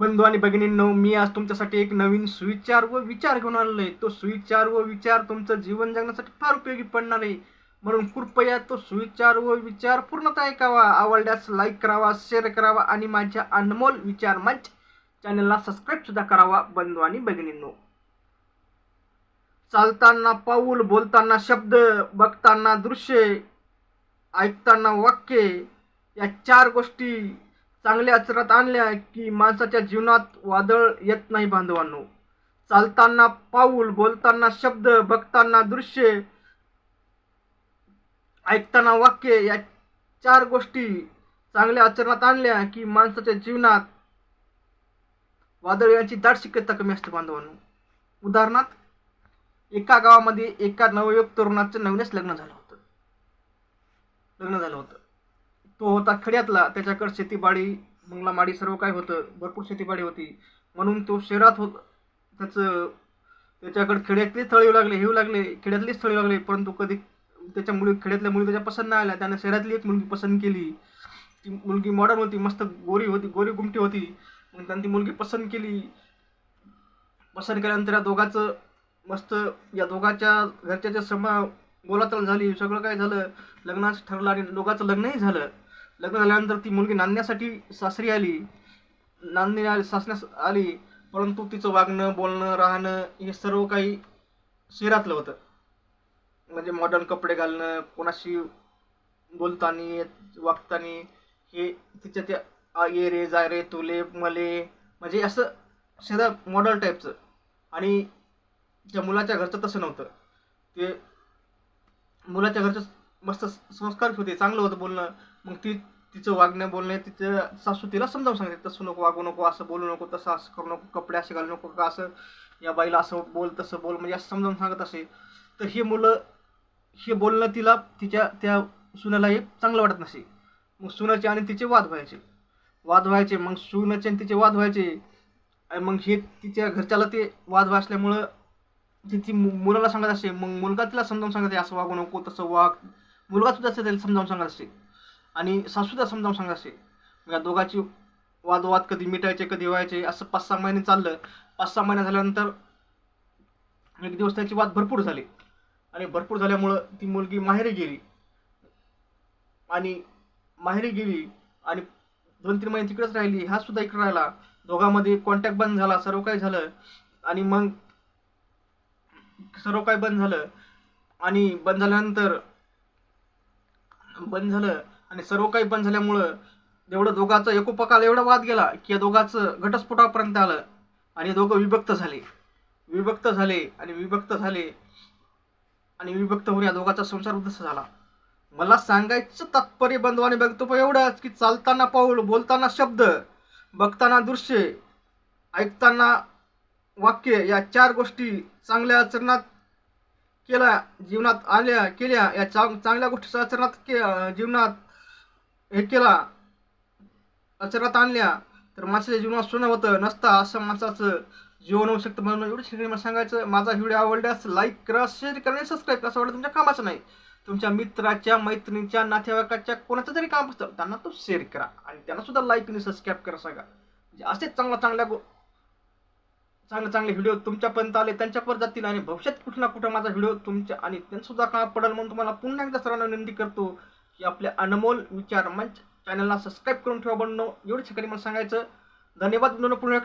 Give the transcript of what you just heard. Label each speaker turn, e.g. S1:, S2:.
S1: बंधू आणि भगिनींनो मी आज तुमच्यासाठी एक नवीन सुविचार व विचार घेऊन आलेलो आहे तो सुविचार व विचार तुमचं जीवन जगण्यासाठी फार उपयोगी पडणार आहे. म्हणून कृपया तो सुविचार व विचार पूर्णतः ऐकावा. आवडल्यास लाईक करावा शेअर करावा आणि माझ्या अनमोल विचार मंच चॅनलला सबस्क्राईब सुद्धा करावा बंधू आणि भगिनींनो. चालताना पाऊल बोलताना शब्द बघताना दृश्य ऐकताना वाक्य या चार गोष्टी चांगल्या आचरणात आणल्या की माणसाच्या जीवनात वादळ येत नाही बांधवांनो. चालताना पाऊल बोलताना शब्द बघताना दृश्य ऐकताना वाक्य या चार गोष्टी चांगल्या आचरणात आणल्या की माणसाच्या जीवनात वादळ यांची दाट शक्यता कमी असते बांधवांनो. उदाहरणार्थ एका गावामध्ये एका नवयुवक तरुणाचं नवीनच लग्न झालं होतं. लग्न झालं होतं. तो होता खेड्यातला त्याच्याकडे शेतीबाडी मंगलामाडी सर्व काय होतं भरपूर शेतीबाडी होती. म्हणून तो शहरात होत त्याचं त्याच्याकडे खेड्यातली स्थळ येऊ लागले येऊ लागले खेड्यातली स्थळ येऊ लागले परंतु कधी त्याच्या मुली खेड्यातल्या मुली त्याच्या पसंत नाही आल्या त्यानं शहरातली एक मुलगी पसंत केली. ती मुलगी मॉडर्न होती मस्त गोरी होती गोरी गुमटी होती. मग त्यांनी ती मुलगी पसंत केली. पसंत केल्यानंतर या दोघाचं मस्त या दोघाच्या घरच्याच्या समा बोलाचाल झाली सगळं काय झालं लग्नाचं ठरलं आणि दोघाचं लग्नही झालं. लग्न झाल्यानंतर ती मुलगी नांदण्यासाठी सासरी आली. नांदणी आली सासण्यास आली. परंतु तिचं वागणं बोलणं राहणं हे सर्व काही शहरातलं होतं. म्हणजे मॉडर्न कपडे घालणं कोणाशी बोलतानी वागतानी हे तिच्या त्या ये रे जाय रे तुले मले म्हणजे असं शहरात मॉडर्न टाईपचं आणि त्या मुलाच्या घरचं तसं नव्हतं. ते मुलाच्या घरचं मस्त संस्कार होते चांगलं होतं बोलणं. मग ती तिचं वागणं बोलणं तिचं सासू तिला समजावून सांगते तसं नको वागू नको असं बोलू नको तसं असं करू नको कपडे असे घालू नको का असं या बाईला असं बोल तसं बोल म्हणजे असं समजावून सांगत असे. तर हे मुलं हे बोलणं तिला तिच्या त्या सुनाला हे चांगलं वाटत नसे. मग सुनाचे आणि तिचे वाद व्हायचे. वाद व्हायचे मग सुनाचे आणि तिचे वाद व्हायचे. आणि मग हे तिच्या घरच्याला ते वाद असल्यामुळं ती ती मु- मुलाला सांगत असे. मग मुलगा तिला समजावून सांगत असं वागू नको तसं वाग. मुलगा सुद्धा त्याला समजावून सांगत असे. आणि सासूला समजावून सांगायचे मग या दोघांची वादवाद कधी मिटायचे कधी व्हायचे असं पाच सहा महिने चाललं. पाच सहा महिने झाल्यानंतर एक दिवस त्यांची वाद भरपूर झाली. आणि भरपूर झाल्यामुळं ती मुलगी माहेरी गेली. आणि माहेरी गेली आणि दोन तीन महिने तिकडेच राहिली हा सुद्धा इकडे राहिला. दोघांमध्ये कॉन्टॅक्ट बंद झाला सर्व काही झालं. आणि मग सर्व काही बंद झालं. आणि बंद झाल्यानंतर बंद झालं. आणि सर्व काही बंद झाल्यामुळं एवढं दोघांचं एकोपकाला एवढा वाद गेला की या दोघांचं घटस्फोटापर्यंत आलं आणि हे दोघं विभक्त झाले. विभक्त झाले आणि विभक्त झाले आणि विभक्त होऊन या दोघांचा संसार उद्ध्वस्त झाला. मला सांगायचं तात्पर्य बंधवाने बघतो बघतो एवढंच की चालताना पाऊल बोलताना शब्द बघताना दृश्य ऐकताना वाक्य या चार गोष्टी चांगल्या आचरणात केल्या जीवनात आल्या केल्या. या चांग चांगल्या गोष्टीच्या आचरणात के जीवनात हे केला आचरणात आणल्या तर माणसाच्या जीवनात सोनं होतं नसता असं माणसाचं जीवन होऊ शकतं. म्हणून एवढी शिकणे मला सांगायचं. माझा व्हिडिओ आवडल्यास लाईक करा शेअर करा आणि सबस्क्राईब असं वाटतं तुमच्या कामाचं नाही. तुमच्या मित्राच्या मैत्रिणीच्या नातेवाईकाच्या कोणाचं तरी काम असतं त्यांना तो शेअर करा. आणि त्यांना सुद्धा लाईक आणि सबस्क्राईब करा सांगा. म्हणजे असेच चांगल्या चांगल्या गो चांगले चांगले व्हिडिओ तुमच्यापर्यंत आले त्यांच्यापर्यंत जातील आणि भविष्यात कुठं ना कुठं माझा व्हिडिओ तुमच्या आणि त्यांना सुद्धा काम पडेल म्हणून तुम्हाला पुन्हा एकदा सर्वांना विनंती करतो. की आपल्या अनमोल विचार मंच चॅनलला सबस्क्राईब करून ठेवा बनणं एवढी ठिकाणी मला सांगायचं. धन्यवाद बनवणं पूर्ण